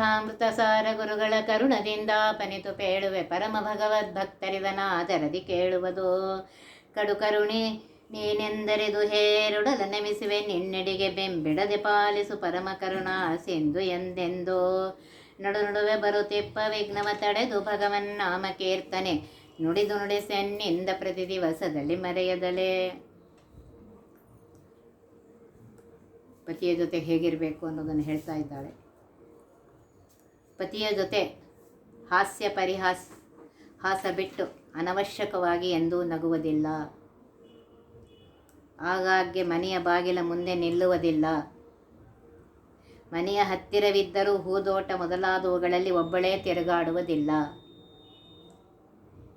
ಅಮೃತ ಸಾರ ಗುರುಗಳ ಕರುಣದಿಂದ ಪನಿತು ಪೇಳುವೆ ಪರಮ ಭಗವದ್ ಭಕ್ತರಿದನ ಆದರದಿ ಕೇಳುವುದು. ಕಡು ಕರುಣಿ, ನೀನೆಂದರಿದು ಹೇರುಡಲ ನೆಮಿಸುವೆ, ನಿನ್ನೆಡೆಗೆ ಬೆಂಬಿಡದೆ ಪಾಲಿಸು ಪರಮ ಕರುಣಾ ಸಿಂಧು ಎಂದೆಂದು. ನಡು ನಡುವೆ ಬರುತ್ತಿಪ್ಪ ವಿಘ್ನವ ತಡೆದು ಭಗವನ್ ನಾಮ ಕೀರ್ತನೆ, ನುಡಿದು ನುಡಿಸೆನ್ನಿಂದ ಪ್ರತಿ ದಿವಸದಲ್ಲಿ ಮರೆಯದಲೇ. ಪತಿಯ ಜೊತೆ ಹೇಗಿರಬೇಕು ಅನ್ನೋದನ್ನು ಹೇಳ್ತಾ ಇದ್ದಾಳೆ. ಪತಿಯ ಜೊತೆ ಹಾಸ್ಯ ಪರಿಹಾಸ ಹಾಸ ಬಿಟ್ಟು ಅನವಶ್ಯಕವಾಗಿ ಎಂದೂ ನಗುವುದಿಲ್ಲ. ಆಗಾಗ್ಗೆ ಮನೆಯ ಬಾಗಿಲ ಮುಂದೆ ನಿಲ್ಲುವುದಿಲ್ಲ. ಮನೆಯ ಹತ್ತಿರವಿದ್ದರೂ ಹೂದೋಟ ಮೊದಲಾದವುಗಳಲ್ಲಿ ಒಬ್ಬಳೇ ತಿರುಗಾಡುವುದಿಲ್ಲ.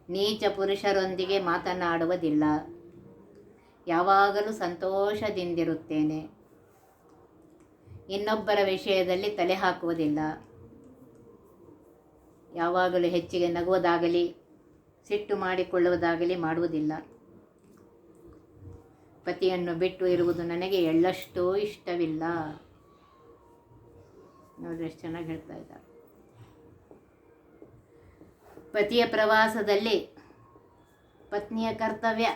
ನೀಚ ಪುರುಷರೊಂದಿಗೆ ಮಾತನಾಡುವುದಿಲ್ಲ. ಯಾವಾಗಲೂ ಸಂತೋಷದಿಂದಿರುತ್ತೇನೆ. ಇನ್ನೊಬ್ಬರ ವಿಷಯದಲ್ಲಿ ತಲೆ ಹಾಕುವುದಿಲ್ಲ. ಯಾವಾಗಲೂ ಹೆಚ್ಚಿಗೆ ನಗುವುದಾಗಲಿ, ಸಿಟ್ಟು ಮಾಡಿಕೊಳ್ಳುವುದಾಗಲಿ ಮಾಡುವುದಿಲ್ಲ. ಪತಿಯನ್ನು ಬಿಟ್ಟು ಇರುವುದು ನನಗೆ ಎಳ್ಳಷ್ಟೋ ಇಷ್ಟವಿಲ್ಲ. ನೋಡ್ರಿ ಎಷ್ಟು ಚೆನ್ನಾಗಿ ಹೇಳ್ತಾ ಇದ್ದಾರೆ. ಪತಿಯ ಪ್ರವಾಸದಲ್ಲಿ ಪತ್ನಿಯ ಕರ್ತವ್ಯ.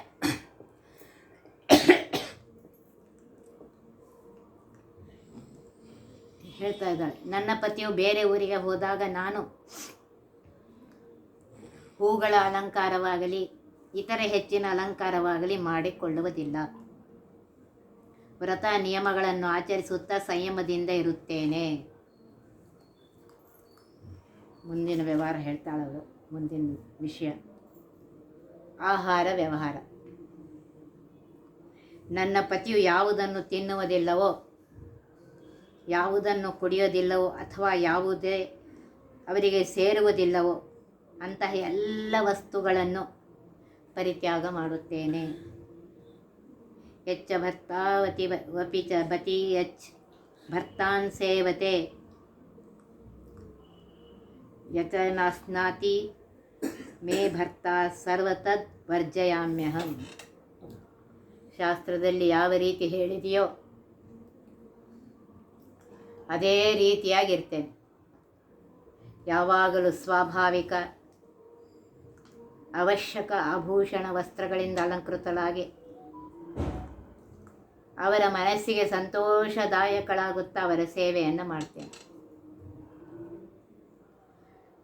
ಹೇಳ್ತಾ ಇದ್ದಾಳೆ, ನನ್ನ ಪತಿಯು ಬೇರೆ ಊರಿಗೆ ಹೋದಾಗ ನಾನು ಹೂಗಳ ಅಲಂಕಾರವಾಗಲಿ, ಇತರೆ ಹೆಚ್ಚಿನ ಅಲಂಕಾರವಾಗಲಿ ಮಾಡಿಕೊಳ್ಳುವುದಿಲ್ಲ. ವ್ರತ ನಿಯಮಗಳನ್ನು ಆಚರಿಸುತ್ತಾ ಸಂಯಮದಿಂದ ಇರುತ್ತೇನೆ. ಮುಂದಿನ ವ್ಯವಹಾರ ಹೇಳ್ತಾಳವಳು ಮುಂದಿನ ವಿಷಯ. ಆಹಾರ ವ್ಯವಹಾರ. ನನ್ನ ಪತಿಯು ಯಾವುದನ್ನು ತಿನ್ನುವುದಿಲ್ಲವೋ, ಯಾವುದನ್ನು ಕುಡಿಯೋದಿಲ್ಲವೋ ಅಥವಾ ಯಾವುದೇ ಅವರಿಗೆ ಸೇರುವುದಿಲ್ಲವೋ ಅಂತಹ ಎಲ್ಲ ವಸ್ತುಗಳನ್ನು ಪರಿತ್ಯಾಗ ಮಾಡುತ್ತೇನೆ. ಹೆಚ್ಚ ಭರ್ತಾವತಿ ವಪಿ ಚ ಬತಿ ಯಚ್ ಭರ್ತಾನ್ ಸೇವತೆ. ಯಚ ನಾಸ್ನಾತಿ ಮೇ ಭರ್ತಾ ಸರ್ವತದ್ ವರ್ಜಯಾಮ್ಯಹಂ. ಶಾಸ್ತ್ರದಲ್ಲಿ ಯಾವ ರೀತಿ ಹೇಳಿದೆಯೋ ಅದೇ ರೀತಿಯಾಗಿರ್ತೇನೆ. ಯಾವಾಗಲೂ ಸ್ವಾಭಾವಿಕ ಅವಶ್ಯಕ ಆಭೂಷಣ ವಸ್ತ್ರಗಳಿಂದ ಅಲಂಕೃತಳಾಗಿ ಅವರ ಮನಸ್ಸಿಗೆ ಸಂತೋಷದಾಯಕಳಾಗುತ್ತಾ ಅವರ ಸೇವೆಯನ್ನು ಮಾಡ್ತೇನೆ.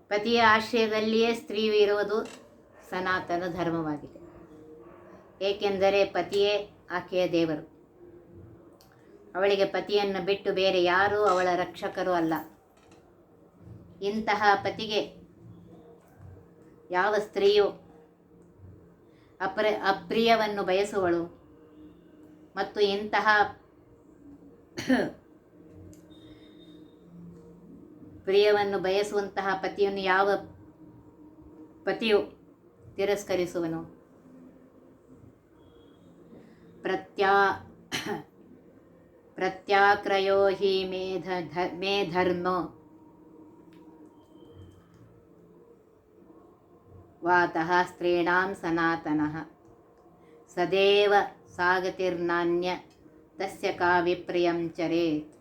ಪತಿಯ ಆಶ್ರಯದಲ್ಲಿಯೇ ಸ್ತ್ರೀಯು ಇರುವುದು ಸನಾತನ ಧರ್ಮವಾಗಿದೆ. ಏಕೆಂದರೆ ಪತಿಯೇ ಆಕೆಯ ದೇವರು. ಅವಳಿಗೆ ಪತಿಯನ್ನು ಬಿಟ್ಟು ಬೇರೆ ಯಾರೂ ಅವಳ ರಕ್ಷಕರು ಅಲ್ಲ. ಇಂತಹ ಪತಿಗೆ ಯಾವ ಸ್ತ್ರೀಯು ಅಪ್ರ, ಅಪ್ರಿಯವನ್ನು ಬಯಸುವಳು. ಮತ್ತು ಇಂತಹ ಪ್ರಿಯವನ್ನು ಬಯಸುವಂತಹ ಪತಿಯನ್ನು ಯಾವ ಪತಿಯು ತಿರಸ್ಕರಿಸುವನು? ಪ್ರತ್ಯಾ, ಪ್ರತ್ಯಾಕ್ರಯೋ ಹಿ ಮೇ ಧ ಮೇ ಧರ್ಮ. ವಾತಃ ಸ್ತ್ರೀಣಾಂ ಸನಾತನಃ ಸದೇವ ಸಾಗತಿರ್ನಾನ್ಯ ತಸ್ಯ ಕಾ ವಿಪ್ರಿಯಂ ಚರೇತ್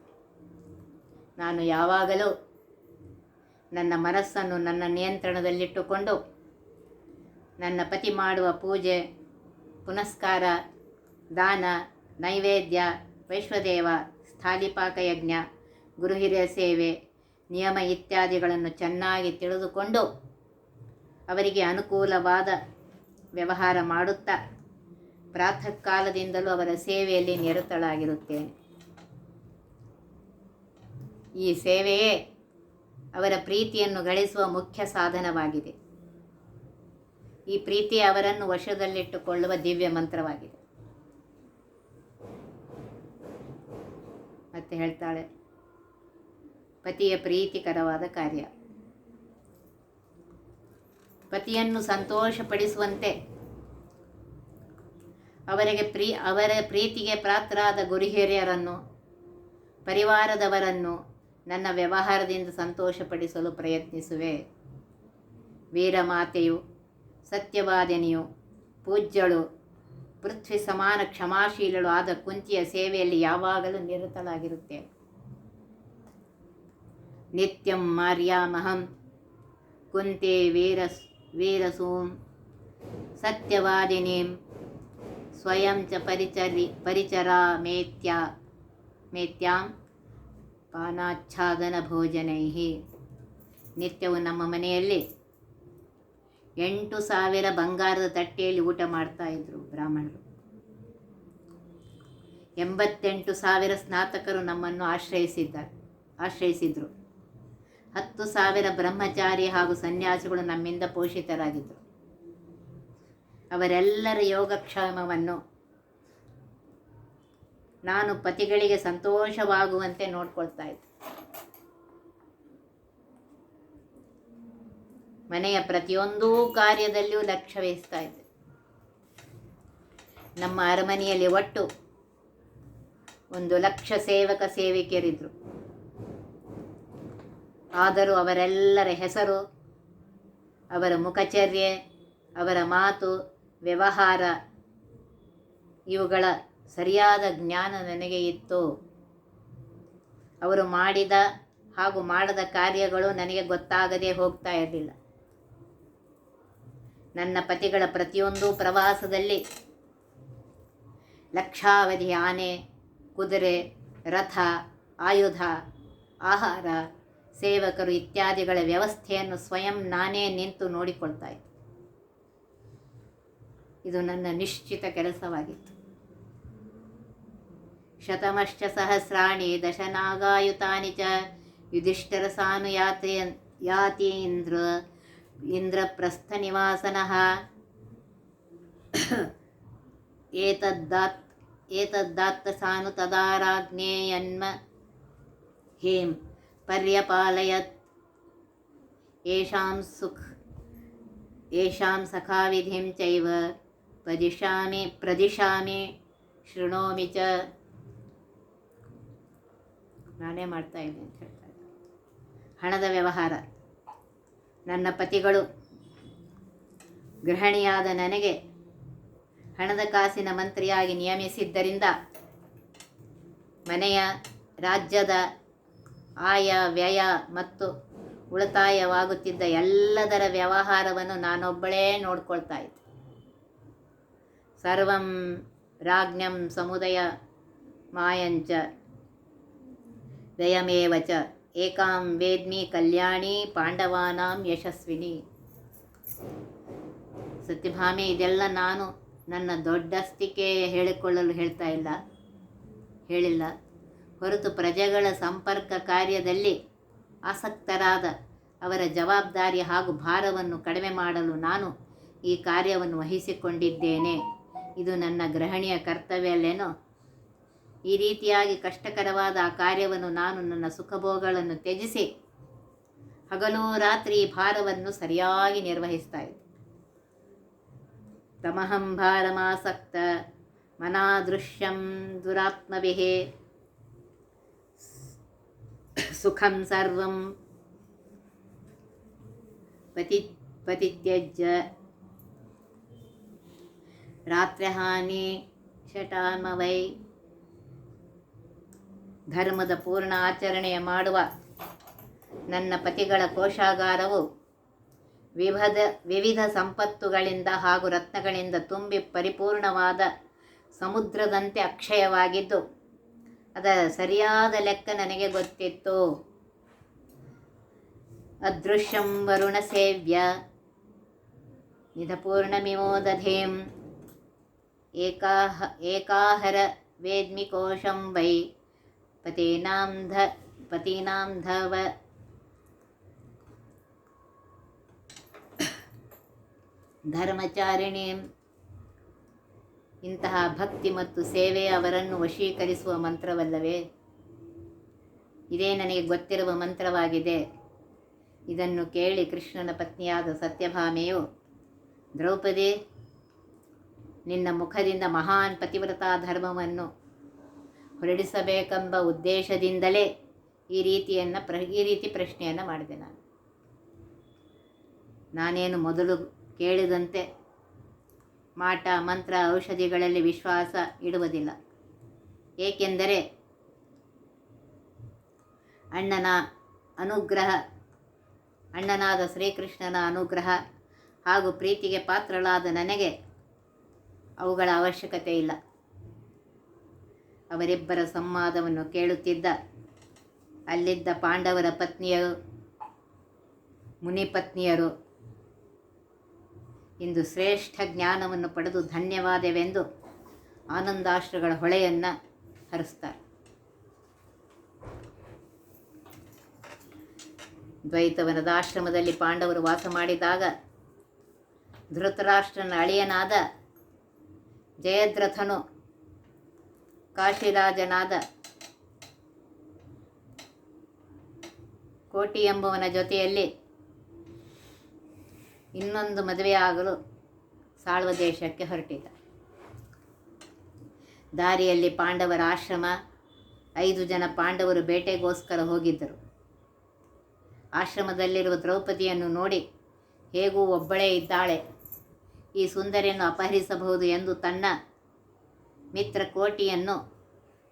ನಾನು ಯಾವಾಗಲೂ ನನ್ನ ಮನಸ್ಸನ್ನು ನನ್ನ ನಿಯಂತ್ರಣದಲ್ಲಿಟ್ಟುಕೊಂಡು ನನ್ನ ಪತಿ ಮಾಡುವ ಪೂಜೆ, ಪುನಸ್ಕಾರ, ದಾನ, ನೈವೇದ್ಯ, ವೈಶ್ವದೇವ ಸ್ಥಾಲಿಪಾಕಯಜ್ಞ ಗುರುಹಿರಿಯ ಸೇವೆ, ನಿಯಮ ಇತ್ಯಾದಿಗಳನ್ನು ಚೆನ್ನಾಗಿ ತಿಳಿದುಕೊಂಡು ಅವರಿಗೆ ಅನುಕೂಲವಾದ ವ್ಯವಹಾರ ಮಾಡುತ್ತಾ ಪ್ರಾತಃ ಕಾಲದಿಂದಲೂ ಅವರ ಸೇವೆಯಲ್ಲಿ ನಿರತಳಾಗಿರುತ್ತೇನೆ. ಈ ಸೇವೆಯೇ ಅವರ ಪ್ರೀತಿಯನ್ನು ಗಳಿಸುವ ಮುಖ್ಯ ಸಾಧನವಾಗಿದೆ. ಈ ಪ್ರೀತಿ ಅವರನ್ನು ವಶದಲ್ಲಿಟ್ಟುಕೊಳ್ಳುವ ದಿವ್ಯ ಮಂತ್ರವಾಗಿದೆ. ಮತ್ತೆ ಹೇಳ್ತಾಳೆ, ಪತಿಯ ಪ್ರೀತಿಕರವಾದ ಕಾರ್ಯ. ಪತಿಯನ್ನು ಸಂತೋಷಪಡಿಸುವಂತೆ. ಅವರಿಗೆ ಪ್ರೀ, ಅವರ ಪ್ರೀತಿಗೆ ಪಾತ್ರರಾದ ಗುರುಹಿರಿಯರನ್ನು, ಪರಿವಾರದವರನ್ನು ನನ್ನ ವ್ಯವಹಾರದಿಂದ ಸಂತೋಷಪಡಿಸಲು ಪ್ರಯತ್ನಿಸುವೆ. ವೀರಮಾತೆಯು, ಸತ್ಯವಾದಿನಿಯು, ಪೂಜ್ಯಳು, ಪೃಥ್ವಿ ಸಮಾನ ಕ್ಷಮಾಶೀಲಳು ಆದ ಕುಂತಿಯ ಸೇವೆಯಲ್ಲಿ ಯಾವಾಗಲೂ ನಿರತಳಾಗಿರುತ್ತೆ ನಿತ್ಯಂ ಮಾರ್ಯಾಮಹಂ, ಕುಂತೆ ವೀರಸ್ ವೀರಸೂಂ ಸತ್ಯವಾದಿನೀಂ ಸ್ವಯಂ ಚ ಪರಿಚರಿ ಪರಿಚರಾಮೇತ್ಯ ಮೇತ್ಯಾಂ ಪಾನಾಚ್ಛಾದನ ಭೋಜನೈ ನಿತ್ಯವು ನಮ್ಮ ಮನೆಯಲ್ಲಿ ಎಂಟು ಸಾವಿರ ಬಂಗಾರದ ತಟ್ಟೆಯಲ್ಲಿ ಊಟ ಮಾಡ್ತಾ ಇದ್ರು ಬ್ರಾಹ್ಮಣರು. ಎಂಬತ್ತೆಂಟು ಸಾವಿರ ಸ್ನಾತಕರು ನಮ್ಮನ್ನು ಆಶ್ರಯಿಸಿದ್ದಾರೆ ಆಶ್ರಯಿಸಿದರು. ಹತ್ತು ಸಾವಿರ ಬ್ರಹ್ಮಚಾರಿ ಹಾಗೂ ಸನ್ಯಾಸಿಗಳು ನಮ್ಮಿಂದ ಪೋಷಿತರಾಗಿದ್ದರು. ಅವರೆಲ್ಲರ ಯೋಗಕ್ಷೇಮವನ್ನು ನಾನು ಪತಿಗಳಿಗೆ ಸಂತೋಷವಾಗುವಂತೆ ನೋಡ್ಕೊಳ್ತಾ ಇದ್ದೆ. ಮನೆಯ ಪ್ರತಿಯೊಂದೂ ಕಾರ್ಯದಲ್ಲಿಯೂ ಲಕ್ಷ್ಯ ವಹಿಸ್ತಾ ಇದ್ದೆ. ನಮ್ಮ ಅರಮನೆಯಲ್ಲಿ ಒಟ್ಟು ಒಂದು ಲಕ್ಷ ಸೇವಕ ಸೇವಿಕೆಯರಿದ್ದರು ಆದರೂ ಅವರೆಲ್ಲರ ಹೆಸರು, ಅವರ ಮುಖಚರ್ಯೆ, ಅವರ ಮಾತು, ವ್ಯವಹಾರ, ಇವುಗಳ ಸರಿಯಾದ ಜ್ಞಾನ ನನಗೆ ಇತ್ತು. ಅವರು ಮಾಡಿದ ಹಾಗೂ ಮಾಡದ ಕಾರ್ಯಗಳು ನನಗೆ ಗೊತ್ತಾಗದೇ ಹೋಗ್ತಾ ಇರಲಿಲ್ಲ. ನನ್ನ ಪತಿಗಳ ಪ್ರತಿಯೊಂದು ಪ್ರವಾಸದಲ್ಲಿ ಲಕ್ಷಾವಧಿ ಆನೆ, ಕುದುರೆ, ರಥ, ಆಯುಧ, ಆಹಾರ ಸೇವಕರು ಇತ್ಯಾದಿಗಳ ವ್ಯವಸ್ಥೆಯನ್ನು ಸ್ವಯಂ ನಾನೇ ನಿಂತು ನೋಡಿಕೊಳ್ತಾ ಇದ್ದೆ. ಇದು ನನ್ನ ನಿಶ್ಚಿತ ಕೆಲಸವಾಗಿತ್ತು. ಶತಮಶ್ಚ ಸಹಸ್ರಾಣಿ ದಶನಾಗಾಯುತಾನಿ ಚ ಯುಧಿಷ್ಠರ ಇಂದ್ರ ಯಾತೀಂದ್ರ ಇಂದ್ರಪ್ರಸ್ಥನಿವಾಸನಃ ಏತದ್ದಾತ್ ಏತದ್ದಾತ್ತ ಸಾನು ತದಾರಾಜ್ಞೇಯನ್ಮ ಹೇಂ ಪರ್ಯಪಾಲಯತ್ येषां ಸುಖ येषां सखाविधिं ಚೈವ ಪ್ರದಿಶಾಮಿ प्रदिशामि ಶೃಣೋಮಿ ಚ ನಾನೇ ಮಾಡ್ತಾ ಇದ್ದೀನಿ ಅಂತ ಹಣದ ವ್ಯವಹಾರ. ನನ್ನ ಪತಿಗಳು, ಗೃಹಿಣಿಯಾದ ನನಗೆ ಹಣದ ಕಾಸಿನ ಮಂತ್ರಿಯಾಗಿ ನಿಯಮಿಸಿದ್ದರಿಂದ ಮನೆಯ ರಾಜ್ಯದ ಆಯ, ವ್ಯಯ ಮತ್ತು ಉಳಿತಾಯವಾಗುತ್ತಿದ್ದ ಎಲ್ಲದರ ವ್ಯವಹಾರವನ್ನು ನಾನೊಬ್ಬಳೇ ನೋಡ್ಕೊಳ್ತಾ ಇದ್ದೆ. ಸರ್ವಂ ರಾಜ್ಞಂ ಸಮುದಯ ಮಾಯಂಚ ವ್ಯಯಮೇವ ಚ ಏಕಾಂ ವೇದ್ಮಿ ಕಲ್ಯಾಣಿ ಪಾಂಡವಾನಾಂ ಯಶಸ್ವಿನಿ. ಸತ್ಯಭಾಮೆ, ಇದೆಲ್ಲ ನಾನು ನನ್ನ ದೊಡ್ಡಸ್ತಿಕೆ ಹೇಳಿಕೊಳ್ಳಲು ಹೇಳ್ತಾ ಇಲ್ಲ, ಹೇಳಿಲ್ಲ. ಹೊರತು ಪ್ರಜೆಗಳ ಸಂಪರ್ಕ ಕಾರ್ಯದಲ್ಲಿ ಆಸಕ್ತರಾದ ಅವರ ಜವಾಬ್ದಾರಿ ಹಾಗೂ ಭಾರವನ್ನು ಕಡಿಮೆ ಮಾಡಲು ನಾನು ಈ ಕಾರ್ಯವನ್ನು ವಹಿಸಿಕೊಂಡಿದ್ದೇನೆ. ಇದು ನನ್ನ ಗೃಹಣಿಯ ಕರ್ತವ್ಯ ಅಲ್ಲೇನೋ? ಈ ರೀತಿಯಾಗಿ ಕಷ್ಟಕರವಾದ ಆ ಕಾರ್ಯವನ್ನು ನಾನು ನನ್ನ ಸುಖಭೋಗಗಳನ್ನು ತ್ಯಜಿಸಿ ಹಗಲು ರಾತ್ರಿ ಭಾರವನ್ನು ಸರಿಯಾಗಿ ನಿರ್ವಹಿಸ್ತಾ ಇದ್ದೆ. ತಮಹಂ ಭಾರಮಾಸಕ್ತ ಮನಾದೃಶ್ಯಂ ದುರಾತ್ಮಭಿಃ ಸುಖಂ ಸರ್ವಂ ಪತಿ ಪತಿತ್ಯಜ್ಯ ರಾತ್ರಿಹಾನಿ ಶಟಾಮವೈ ಧರ್ಮದ ಪೂರ್ಣ ಆಚರಣೆಯ ಮಾಡುವ ನನ್ನ ಪತಿಗಳ ಕೋಶಾಗಾರವು ವಿವಿಧ ವಿವಿಧ ಸಂಪತ್ತುಗಳಿಂದ ಹಾಗೂ ರತ್ನಗಳಿಂದ ತುಂಬಿ ಪರಿಪೂರ್ಣವಾದ ಸಮುದ್ರದಂತೆ ಅಕ್ಷಯವಾಗಿದ್ದು ಅದರ ಸರಿಯಾದ ಲೆಕ್ಕ ನನಗೆ ಗೊತ್ತಿತ್ತು. ಅದೃಶ್ಯಂ ವರುಣ ಸೇವ್ಯ. ನಿಧಪೂರ್ಣಮಿಮೋದಧೇಂ ಏಕಾಹ, ಏಕಾಹರ ವೇದ್ಮಿ ಕೋಶಂ ವೈ. ಪತೀನಾಂ ಧ, ಪತೀನಾಂ ಧವ. ಧರ್ಮಚಾರಿಣಿ. ಇಂತಹ ಭಕ್ತಿ ಮತ್ತು ಸೇವೆ ಅವರನ್ನು ವಶೀಕರಿಸುವ ಮಂತ್ರವಲ್ಲವೇ? ಇದೇ ನನಗೆ ಗೊತ್ತಿರುವ ಮಂತ್ರವಾಗಿದೆ. ಇದನ್ನು ಕೇಳಿ ಕೃಷ್ಣನ ಪತ್ನಿಯಾದ ಸತ್ಯಭಾಮೆಯು, ದ್ರೌಪದಿ, ನಿನ್ನ ಮುಖದಿಂದ ಮಹಾನ್ ಪತಿವ್ರತಾ ಧರ್ಮವನ್ನು ಹೊರಡಿಸಬೇಕೆಂಬ ಉದ್ದೇಶದಿಂದಲೇ ಈ ರೀತಿಯನ್ನು ಪ್ರ, ಈ ರೀತಿ ಪ್ರಶ್ನೆಯನ್ನು ಮಾಡಿದೆ ನಾನು. ನಾನೇನು ಮೊದಲು ಕೇಳಿದಂತೆ ಮಾಟ, ಮಂತ್ರ, ಔಷಧಿಗಳಲ್ಲಿ ವಿಶ್ವಾಸ ಇಡುವುದಿಲ್ಲ. ಏಕೆಂದರೆ ಅಣ್ಣನ ಅನುಗ್ರಹ, ಅಣ್ಣನಾದ ಶ್ರೀಕೃಷ್ಣನ ಅನುಗ್ರಹ ಹಾಗೂ ಪ್ರೀತಿಗೆ ಪಾತ್ರಳಾದ ನನಗೆ ಅವುಗಳ ಅವಶ್ಯಕತೆ ಇಲ್ಲ. ಅವರಿಬ್ಬರ ಸಂವಾದವನ್ನು ಕೇಳುತ್ತಿದ್ದ ಅಲ್ಲಿದ್ದ ಪಾಂಡವರ ಪತ್ನಿಯರು, ಮುನಿಪತ್ನಿಯರು ಇಂದು ಶ್ರೇಷ್ಠ ಜ್ಞಾನವನ್ನು ಪಡೆದು ಧನ್ಯವಾದವೆಂದು ಆನಂದಾಶ್ರಗಳ ಹೊಳೆಯನ್ನು ಹರಿಸ್ತಾರೆ. ದ್ವೈತವನದ ಆಶ್ರಮದಲ್ಲಿ ಪಾಂಡವರು ವಾಸ ಮಾಡಿದಾಗ ಧೃತರಾಷ್ಟ್ರನ ಅಳಿಯನಾದ ಜಯದ್ರಥನು ಕಾಶಿರಾಜನಾದ ಕೋಟಿ ಎಂಬುವನ ಜೊತೆಯಲ್ಲಿ ಇನ್ನೊಂದು ಮದುವೆಯಾಗಲು ಸಾಳ್ವ ದೇಶಕ್ಕೆ ಹೊರಟಿದ್ದ. ದಾರಿಯಲ್ಲಿ ಪಾಂಡವರ ಆಶ್ರಮ, ಐದು ಜನ ಪಾಂಡವರು ಬೇಟೆಗೋಸ್ಕರ ಹೋಗಿದ್ದರು. ಆಶ್ರಮದಲ್ಲಿರುವ ದ್ರೌಪದಿಯನ್ನು ನೋಡಿ ಹೇಗೂ ಒಬ್ಬಳೇ ಇದ್ದಾಳೆ, ಈ ಸುಂದರಿಯನ್ನು ಅಪಹರಿಸಬಹುದು ಎಂದು ತನ್ನ ಮಿತ್ರ ಕೋಟಿಯನ್ನು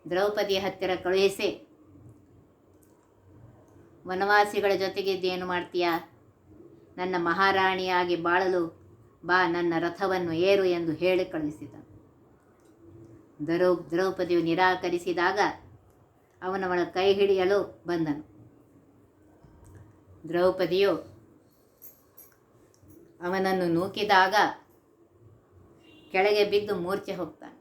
ದ್ರೌಪದಿಯ ಹತ್ತಿರ ಕಳುಹಿಸಿ, ವನವಾಸಿಗಳ ಜೊತೆಗಿದ್ದೇನು ಮಾಡ್ತೀಯಾ? ನನ್ನ ಮಹಾರಾಣಿಯಾಗಿ ಬಾಳಲು ಬಾ, ನನ್ನ ರಥವನ್ನು ಏರು ಎಂದು ಹೇಳಿ ಕಳುಹಿಸಿದ ದ್ರೌ ದ್ರೌಪದಿಯು ನಿರಾಕರಿಸಿದಾಗ ಅವನವಳ ಕೈ ಹಿಡಿಯಲು ಬಂದನು. ದ್ರೌಪದಿಯು ಅವನನ್ನು ನೂಕಿದಾಗ ಕೆಳಗೆ ಬಿದ್ದು ಮೂರ್ಛೆ ಹೋಗ್ತಾನೆ.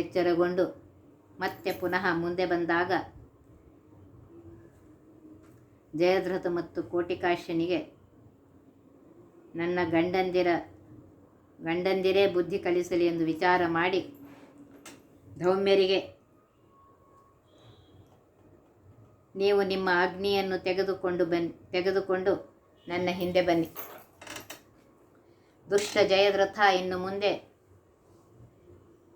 ಎಚ್ಚರಗೊಂಡು ಮತ್ತೆ ಪುನಃ ಮುಂದೆ ಬಂದಾಗ ಜಯದ್ರಥ ಮತ್ತು ಕೋಟಿಕಾಶ್ಯನಿಗೆ, ನನ್ನ ಗಂಡಂದಿರ, ಗಂಡಂದಿರೇ ಬುದ್ಧಿ ಕಲಿಸಲಿ ಎಂದು ವಿಚಾರ ಮಾಡಿ ಧೌಮ್ಯರಿಗೆ, ನೀವು ನಿಮ್ಮ ಅಗ್ನಿಯನ್ನು ತೆಗೆದುಕೊಂಡು ಬನ್, ತೆಗೆದುಕೊಂಡು ನನ್ನ ಹಿಂದೆ ಬನ್ನಿ. ದುಷ್ಟ ಜಯದ್ರಥ, ಇನ್ನು ಮುಂದೆ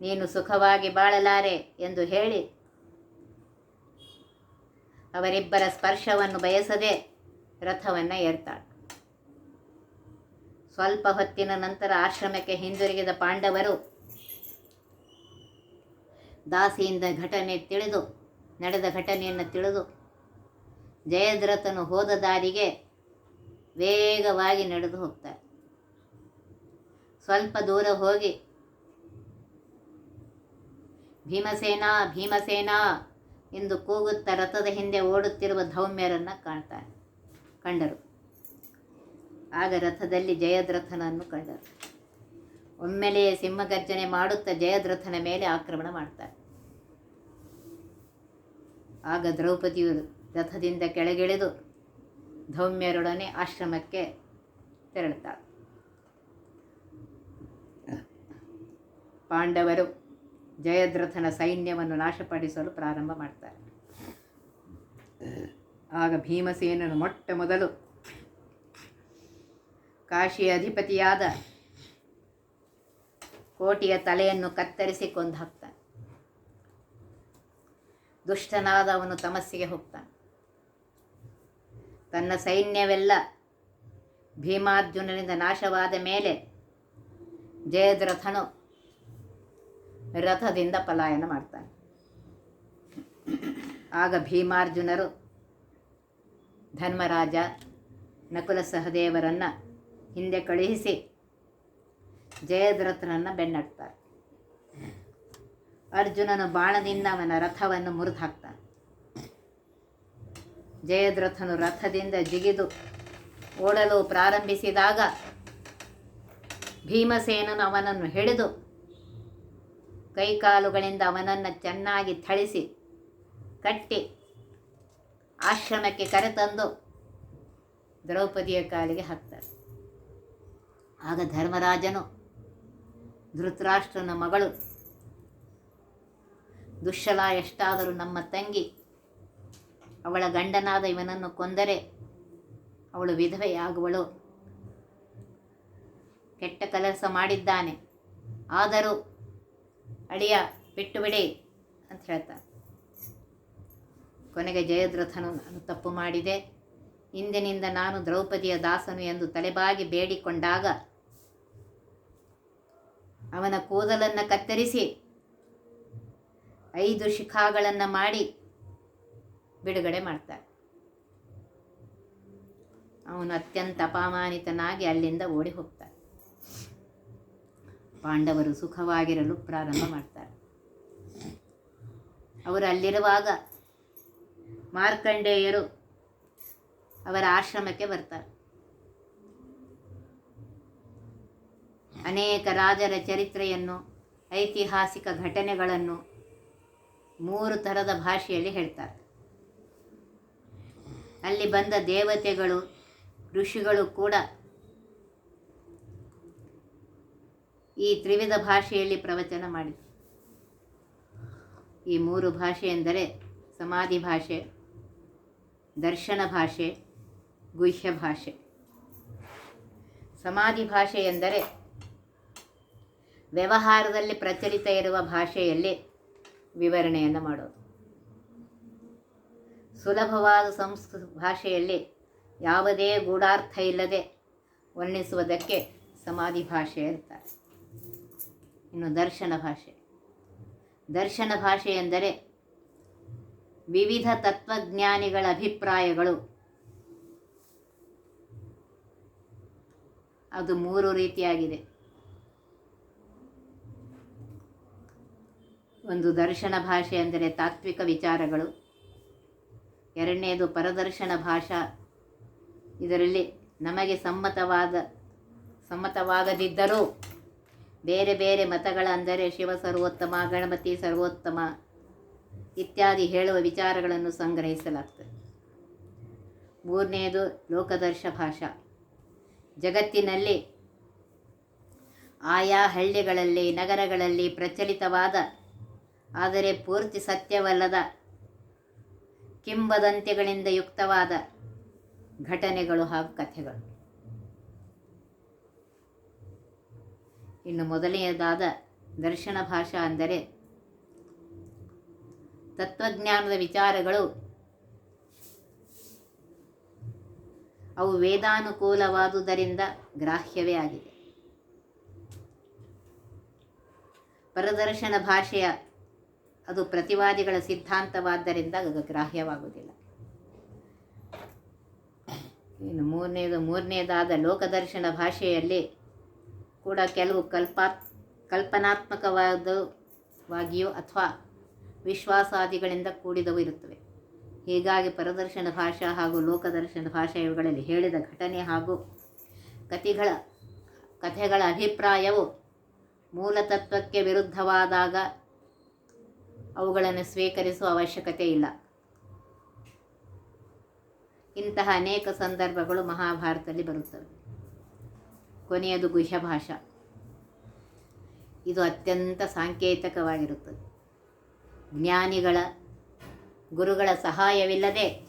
ನೀನು ಸುಖವಾಗಿ ಬಾಳಲಾರೆ ಎಂದು ಹೇಳಿ ಅವರಿಬ್ಬರ ಸ್ಪರ್ಶವನ್ನು ಬಯಸದೆ ರಥವನ್ನು ಏರ್ತಾಳೆ. ಸ್ವಲ್ಪ ಹೊತ್ತಿನ ನಂತರ ಆಶ್ರಮಕ್ಕೆ ಹಿಂದಿರುಗಿದ ಪಾಂಡವರು ದಾಸಿಯಿಂದ ಘಟನೆ ತಿಳಿದು, ನಡೆದ ಘಟನೆಯನ್ನು ತಿಳಿದು, ಜಯದ್ರಥನು ಹೋದ ದಾರಿಗೆ ವೇಗವಾಗಿ ನಡೆದು ಹೋಗ್ತಾರೆ. ಸ್ವಲ್ಪ ದೂರ ಹೋಗಿ, ಭೀಮಸೇನಾ, ಭೀಮಸೇನ ಎಂದು ಕೂಗುತ್ತಾ ರಥದ ಹಿಂದೆ ಓಡುತ್ತಿರುವ ಧೌಮ್ಯರನ್ನು ಕಾಣ್ತಾರೆ, ಕಂಡರು. ಆಗ ರಥದಲ್ಲಿ ಜಯದ್ರಥನನ್ನು ಕಂಡರು. ಒಮ್ಮೆಲೆಯೇ ಸಿಂಹಗರ್ಜನೆ ಮಾಡುತ್ತಾ ಜಯದ್ರಥನ ಮೇಲೆ ಆಕ್ರಮಣ ಮಾಡ್ತಾರೆ. ಆಗ ದ್ರೌಪದಿಯು ರಥದಿಂದ ಕೆಳಗಿಳಿದು ಧೌಮ್ಯರೊಡನೆ ಆಶ್ರಮಕ್ಕೆ ತೆರಳುತ್ತಾಳೆ. ಪಾಂಡವರು ಜಯದ್ರಥನ ಸೈನ್ಯವನ್ನು ನಾಶಪಡಿಸಲು ಪ್ರಾರಂಭ ಮಾಡ್ತಾರೆ. ಆಗ ಭೀಮಸೇನನು ಮೊಟ್ಟ ಮೊದಲು ಕಾಶಿಯ ಅಧಿಪತಿಯಾದ ಕೋಟಿಯ ತಲೆಯನ್ನು ಕತ್ತರಿಸಿ ಕೊಂದು ಹಾಕ್ತಾನೆ. ದುಷ್ಟನಾದ ಅವನು ತಮಸ್ಸಿಗೆ ಹೋಗ್ತಾನೆ. ತನ್ನ ಸೈನ್ಯವೆಲ್ಲ ಭೀಮಾರ್ಜುನನಿಂದ ನಾಶವಾದ ಮೇಲೆ ಜಯದ್ರಥನು ರಥದಿಂದ ಪಲಾಯನ ಮಾಡ್ತಾನೆ. ಆಗ ಭೀಮಾರ್ಜುನರು ಧರ್ಮರಾಜ ನಕುಲ ಸಹದೇವರನ್ನು ಹಿಂದೆ ಕಳುಹಿಸಿ ಜಯದ್ರಥನನ್ನು ಬೆನ್ನಟ್ತಾರೆ ಅರ್ಜುನನು ಬಾಣದಿಂದ ಅವನ ರಥವನ್ನು ಮುರಿದು ಹಾಕ್ತಾನೆ ಜಯದ್ರಥನು ರಥದಿಂದ ಜಿಗಿದು ಓಡಲು ಪ್ರಾರಂಭಿಸಿದಾಗ ಭೀಮಸೇನನು ಅವನನ್ನು ಹಿಡಿದು ಕೈಕಾಲುಗಳಿಂದ ಅವನನ್ನು ಚೆನ್ನಾಗಿ ಥಳಿಸಿ ಕಟ್ಟಿ ಆಶ್ರಮಕ್ಕೆ ಕರೆತಂದು ದ್ರೌಪದಿಯ ಕಾಲಿಗೆ ಹಾಕ್ತಾರೆ. ಆಗ ಧರ್ಮರಾಜನು, ಧೃತರಾಷ್ಟ್ರನ ಮಗಳು ದುಶ್ಶಲ ಎಷ್ಟಾದರೂ ನಮ್ಮ ತಂಗಿ, ಅವಳ ಗಂಡನಾದ ಇವನನ್ನು ಕೊಂದರೆ ಅವಳು ವಿಧವೆಯಾಗುವಳು. ಕೆಟ್ಟ ಕೆಲಸ ಮಾಡಿದ್ದಾನೆ. ಆದರೂ ಅಳಿಯ, ಬಿಟ್ಟು ಬಿಡಿ ಅಂತ ಹೇಳ್ತಾನೆ. ಕೊನೆಗೆ ಜಯದ್ರಥನು ನಾನು ತಪ್ಪು ಮಾಡಿದೆ. ಇಂದಿನಿಂದ ನಾನು ದ್ರೌಪದಿಯ ದಾಸನು ಎಂದು ತಲೆಬಾಗಿ ಬೇಡಿಕೊಂಡಾಗ ಅವನ ಕೂದಲನ್ನು ಕತ್ತರಿಸಿ ಐದು ಶಿಖಾಗಳನ್ನು ಮಾಡಿ ಬಿಡುಗಡೆ ಮಾಡ್ತಾರೆ ಅವನು ಅತ್ಯಂತ ಅಪಮಾನಿತನಾಗಿ ಅಲ್ಲಿಂದ ಓಡಿ ಹೋಗ್ತಾನೆ. ಪಾಂಡವರು ಸುಖವಾಗಿರಲು ಪ್ರಾರಂಭ ಮಾಡ್ತಾರೆ. ಅವರು ಅಲ್ಲಿರುವಾಗ ಮಾರ್ಕಂಡೇಯರು ಅವರ ಆಶ್ರಮಕ್ಕೆ ಬರ್ತಾರೆ. ಅನೇಕ ರಾಜರ ಚರಿತ್ರೆಯನ್ನು, ಐತಿಹಾಸಿಕ ಘಟನೆಗಳನ್ನು ಮೂರು ಥರದ ಭಾಷೆಯಲ್ಲಿ ಹೇಳ್ತಾರೆ. ಅಲ್ಲಿ ಬಂದ ದೇವತೆಗಳು, ಋಷಿಗಳು ಕೂಡ ಈ ತ್ರಿವಿಧ ಭಾಷೆಯಲ್ಲಿ ಪ್ರವಚನ ಮಾಡಿದರು. ಈ ಮೂರು ಭಾಷೆ ಎಂದರೆ ಸಮಾಧಿ ಭಾಷೆ, ದರ್ಶನ ಭಾಷೆ, ಗುಹ್ಯ ಭಾಷೆ. ಸಮಾಧಿ ಭಾಷೆ ಎಂದರೆ ವ್ಯವಹಾರದಲ್ಲಿ ಪ್ರಚಲಿತ ಇರುವ ಭಾಷೆಯಲ್ಲಿ ವಿವರಣೆಯನ್ನು ಮಾಡೋದು. ಸುಲಭವಾದ ಸಂಸ್ಕೃತ ಭಾಷೆಯಲ್ಲಿ ಯಾವುದೇ ಗೂಢಾರ್ಥ ಇಲ್ಲದೆ ವರ್ಣಿಸುವುದಕ್ಕೆ ಸಮಾಧಿ ಭಾಷೆ ಅಂತಾರೆ. ಇನ್ನು ದರ್ಶನ ಭಾಷೆ. ದರ್ಶನ ಭಾಷೆ ಎಂದರೆ ವಿವಿಧ ತತ್ವಜ್ಞಾನಿಗಳ ಅಭಿಪ್ರಾಯಗಳು. ಅದು ಮೂರು ರೀತಿಯಾಗಿದೆ. ಒಂದು ದರ್ಶನ ಭಾಷೆ ಅಂದರೆ ತಾತ್ವಿಕ ವಿಚಾರಗಳು. ಎರಡನೆಯದು ಪರದರ್ಶನ ಭಾಷಾ. ಇದರಲ್ಲಿ ನಮಗೆ ಸಮ್ಮತವಾದ, ಸಮ್ಮತವಾಗದಿದ್ದರೂ ಬೇರೆ ಬೇರೆ ಮತಗಳ ಅಂದರೆ ಶಿವ ಸರ್ವೋತ್ತಮ, ಗಣಪತಿ ಸರ್ವೋತ್ತಮ ಇತ್ಯಾದಿ ಹೇಳುವ ವಿಚಾರಗಳನ್ನು ಸಂಗ್ರಹಿಸಲಾಗ್ತದೆ. ಮೂರನೆಯದು ಲೋಕದರ್ಶ ಭಾಷಾ. ಜಗತ್ತಿನಲ್ಲಿ ಆಯಾ ಹಳ್ಳಿಗಳಲ್ಲಿ, ನಗರಗಳಲ್ಲಿ ಪ್ರಚಲಿತವಾದ, ಆದರೆ ಪೂರ್ತಿ ಸತ್ಯವಲ್ಲದ ಕಿಂಬದಂತೆಗಳಿಂದ ಯುಕ್ತವಾದ ಘಟನೆಗಳು ಹಾಗೂ ಕಥೆಗಳು. ಇನ್ನು ಮೊದಲನೆಯದಾದ ದರ್ಶನ ಭಾಷಾ ಅಂದರೆ ತತ್ವಜ್ಞಾನದ ವಿಚಾರಗಳು. ಅವು ವೇದಾನುಕೂಲವಾದುದರಿಂದ ಗ್ರಾಹ್ಯವೇ ಆಗಿದೆ. ಪರದರ್ಶನ ಭಾಷೆಯ ಅದು ಪ್ರತಿವಾದಿಗಳ ಸಿದ್ಧಾಂತವಾದ್ದರಿಂದ ಅದು ಗ್ರಾಹ್ಯವಾಗುವುದಿಲ್ಲ. ಇನ್ನು ಮೂರನೇದು, ಮೂರನೇದಾದ ಲೋಕದರ್ಶನ ಭಾಷೆಯಲ್ಲಿ ಕೂಡ ಕೆಲವು ಕಲ್ಪಾ, ಕಲ್ಪನಾತ್ಮಕವಾದವಾಗಿಯೋ ಅಥವಾ ವಿಶ್ವಾಸಾದಿಗಳಿಂದ ಕೂಡಿದವು ಇರುತ್ತವೆ. ಹೀಗಾಗಿ ಪರದರ್ಶನ ಭಾಷಾ ಹಾಗೂ ಲೋಕದರ್ಶನ ಭಾಷೆ ಇವುಗಳಲ್ಲಿ ಹೇಳಿದ ಘಟನೆ ಹಾಗೂ ಕಥೆಗಳ ಕಥೆಗಳ ಅಭಿಪ್ರಾಯವು ಮೂಲತತ್ವಕ್ಕೆ ವಿರುದ್ಧವಾದಾಗ ಅವುಗಳನ್ನು ಸ್ವೀಕರಿಸುವ ಅವಶ್ಯಕತೆ ಇಲ್ಲ. ಇಂತಹ ಅನೇಕ ಸಂದರ್ಭಗಳು ಮಹಾಭಾರತದಲ್ಲಿ ಬರುತ್ತವೆ. ಕೊನೆಯದು ಗುಹ್ಯ ಭಾಷಾ ಇದು ಅತ್ಯಂತ ಸಾಂಕೇತಿಕವಾಗಿರುತ್ತದೆ. ಜ್ಞಾನಿಗಳ, ಗುರುಗಳ ಸಹಾಯವಿಲ್ಲದೆ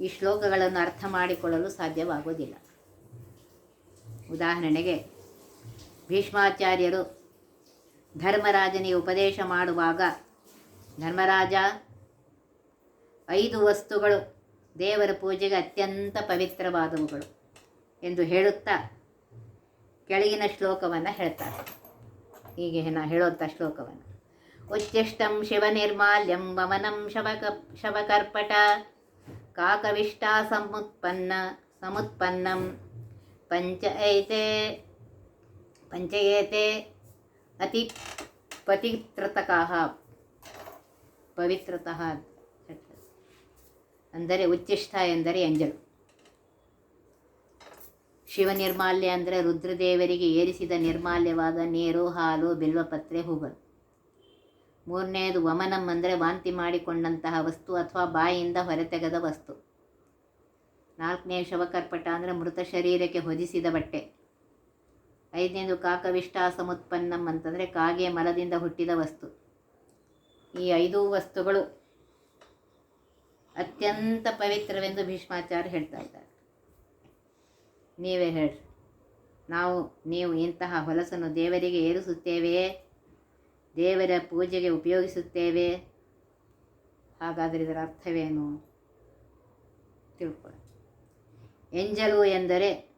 ಈ ಶ್ಲೋಕಗಳನ್ನು ಅರ್ಥ ಮಾಡಿಕೊಳ್ಳಲು ಸಾಧ್ಯವಾಗುವುದಿಲ್ಲ. ಉದಾಹರಣೆಗೆ, ಭೀಷ್ಮಾಚಾರ್ಯರು ಧರ್ಮರಾಜನಿಗೆ ಉಪದೇಶ ಮಾಡುವಾಗ, ಧರ್ಮರಾಜ, ಐದು ವಸ್ತುಗಳು ದೇವರ ಪೂಜೆಗೆ ಅತ್ಯಂತ ಪವಿತ್ರವಾದವುಗಳು. ಎಂದು ಹೇಳುತ್ತಾ ಕೆಳಗಿನ ಶ್ಲೋಕವನ್ನು ಹೇಳ್ತಾರೆ. ಹೀಗೆ ನಾ ಹೇಳುವಂಥ ಶ್ಲೋಕವನ್ನು. ಉಚ್ಚಿಷ್ಟಂ ಶಿವನಿರ್ಮಾಲ್ಯಂ ವಮನಂ ಶವಕ, ಶವಕರ್ಪಟ, ಕಾಕವಿಷ್ಟ ಸಮುತ್ಪನ್ನ, ಸಮುತ್ಪನ್ನಂ ಪಂಚೈತೆ ಪಂಚಯೇತೆ ಅತಿ ಪತಿತ್ರತಕಃ ಪವಿತ್ರತಃ. ಅಂದರೆ ಉಚ್ಚಿಷ್ಟ ಎಂದರೆ ಎಂಜಲು ಶಿವನಿರ್ಮಾಲ್ಯ ಅಂದರೆ ರುದ್ರದೇವರಿಗೆ ಏರಿಸಿದ ನಿರ್ಮಾಲ್ಯವಾದ ನೀರು, ಹಾಲು, ಬಿಲ್ವಪತ್ರೆ, ಹೂಗಳು. ಮೂರನೆಯದು ವಮನಂ ಅಂದರೆ ವಾಂತಿ ಮಾಡಿಕೊಂಡಂತಹ ವಸ್ತು ಅಥವಾ ಬಾಯಿಯಿಂದ ಹೊರತೆಗೆದ ವಸ್ತು. ನಾಲ್ಕನೇ, ಶವಕರ್ಪಟ ಅಂದರೆ ಮೃತ ಶರೀರಕ್ಕೆ ಹೊದಿಸಿದ ಬಟ್ಟೆ. ಐದನೇದು ಕಾಕವಿಷ್ಟ ಸಮುತ್ಪನ್ನಂ ಅಂತಂದರೆ ಕಾಗೆ ಮಲದಿಂದ ಹುಟ್ಟಿದ ವಸ್ತು. ಈ ಐದು ವಸ್ತುಗಳು ಅತ್ಯಂತ ಪವಿತ್ರವೆಂದು ಭೀಷ್ಮಾಚಾರ್ಯ ಹೇಳ್ತಾ ಇದ್ದಾರೆ. ನೀವೇ ಹೇಳಿ ನಾವು, ನೀವು ಇಂತಹ ಹೊಲಸನ್ನು ದೇವರಿಗೆ ಏರಿಸುತ್ತೇವೆಯೇ ದೇವರ ಪೂಜೆಗೆ ಉಪಯೋಗಿಸುತ್ತೇವೆ. ಹಾಗಾದರೆ ಇದರ ಅರ್ಥವೇನು? ತಿಳ್ಕೊಳ್ಳಿ. ಎಂಜಲು ಎಂದರೆ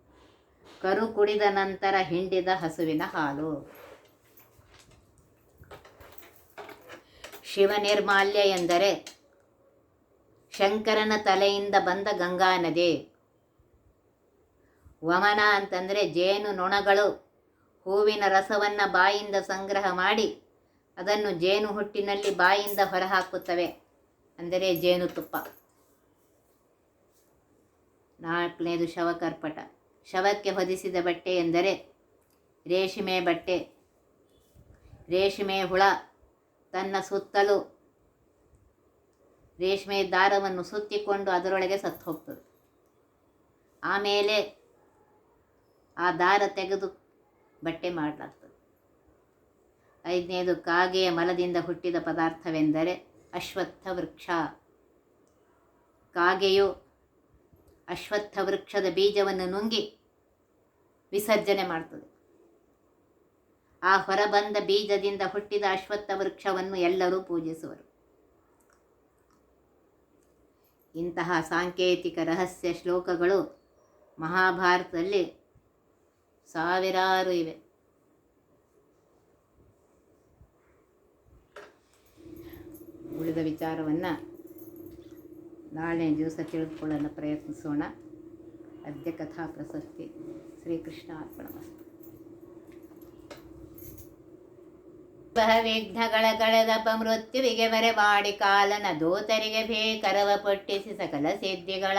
ಕರು ಕುಡಿದ ನಂತರ ಹಿಂಡಿದ ಹಸುವಿನ ಹಾಲು. ಶಿವನಿರ್ಮಾಲ್ಯ ಎಂದರೆ ಶಂಕರನ ತಲೆಯಿಂದ ಬಂದ ಗಂಗಾ ನದಿ. ವಮನ ಅಂತಂದರೆ ಜೇನು ನೊಣಗಳು. ಹೂವಿನ ರಸವನ್ನು ಬಾಯಿಂದ ಸಂಗ್ರಹ ಮಾಡಿ ಅದನ್ನು ಜೇನು ಹುಟ್ಟಿನಲ್ಲಿ ಬಾಯಿಂದ ಹೊರಹಾಕುತ್ತವೆ. ಅಂದರೆ ಜೇನುತುಪ್ಪ ನಾಲ್ಕನೇದು ಶವಕರ್ಪಟ ಶವಕ್ಕೆ ಹೊದಿಸಿದ ಬಟ್ಟೆ ಎಂದರೆ ರೇಷ್ಮೆ ಬಟ್ಟೆ. ರೇಷ್ಮೆ ಹುಳ. ತನ್ನ ಸುತ್ತಲೂ ರೇಷ್ಮೆ ದಾರವನ್ನು ಸುತ್ತಿಕೊಂಡು ಅದರೊಳಗೆ ಸತ್ತು ಹೋಗ್ತದೆ. ಆಮೇಲೆ ಆ ದಾರ ತೆಗೆದು ಬಟ್ಟೆ ಮಾಡಲಾಗ್ತದೆ. ಐದನೇದು, ಕಾಗೆಯ ಮಲದಿಂದ ಹುಟ್ಟಿದ ಪದಾರ್ಥವೆಂದರೆ ಅಶ್ವತ್ಥ ವೃಕ್ಷ. ಕಾಗೆಯು ಅಶ್ವತ್ಥ ವೃಕ್ಷದ ಬೀಜವನ್ನು ನುಂಗಿ ವಿಸರ್ಜನೆ ಮಾಡ್ತದೆ. ಆ ಹೊರಬಂದ ಬೀಜದಿಂದ ಹುಟ್ಟಿದ ಅಶ್ವತ್ಥ ವೃಕ್ಷವನ್ನು ಎಲ್ಲರೂ ಪೂಜಿಸುವರು. ಇಂತಹ ಸಾಂಕೇತಿಕ ರಹಸ್ಯ ಶ್ಲೋಕಗಳು ಮಹಾಭಾರತದಲ್ಲಿ ಸಾವಿರಾರು ಇವೆ. ಉಳಿದ ವಿಚಾರವನ್ನು ನಾಳೆ ದಿವಸ ತಿಳಿದುಕೊಳ್ಳಲು ಪ್ರಯತ್ನಿಸೋಣ. ಅದ್ಯ ಕಥಾ ಪ್ರಸಕ್ತಿ. ಶ್ರೀಕೃಷ್ಣ ಅರ್ಪಣಮಸ್ತು ವಿಘ್ನಗಳ ಕಳೆದಪ್ಪ ಮೃತ್ಯುವಿಗೆ ಮರೆಮಾಡಿ ಕಾಲನ ದೂತರಿಗೆ ಭೀಕರವ ಪೊಟ್ಟಿಸಿ ಸಕಲ ಸಿದ್ಧಿಗಳ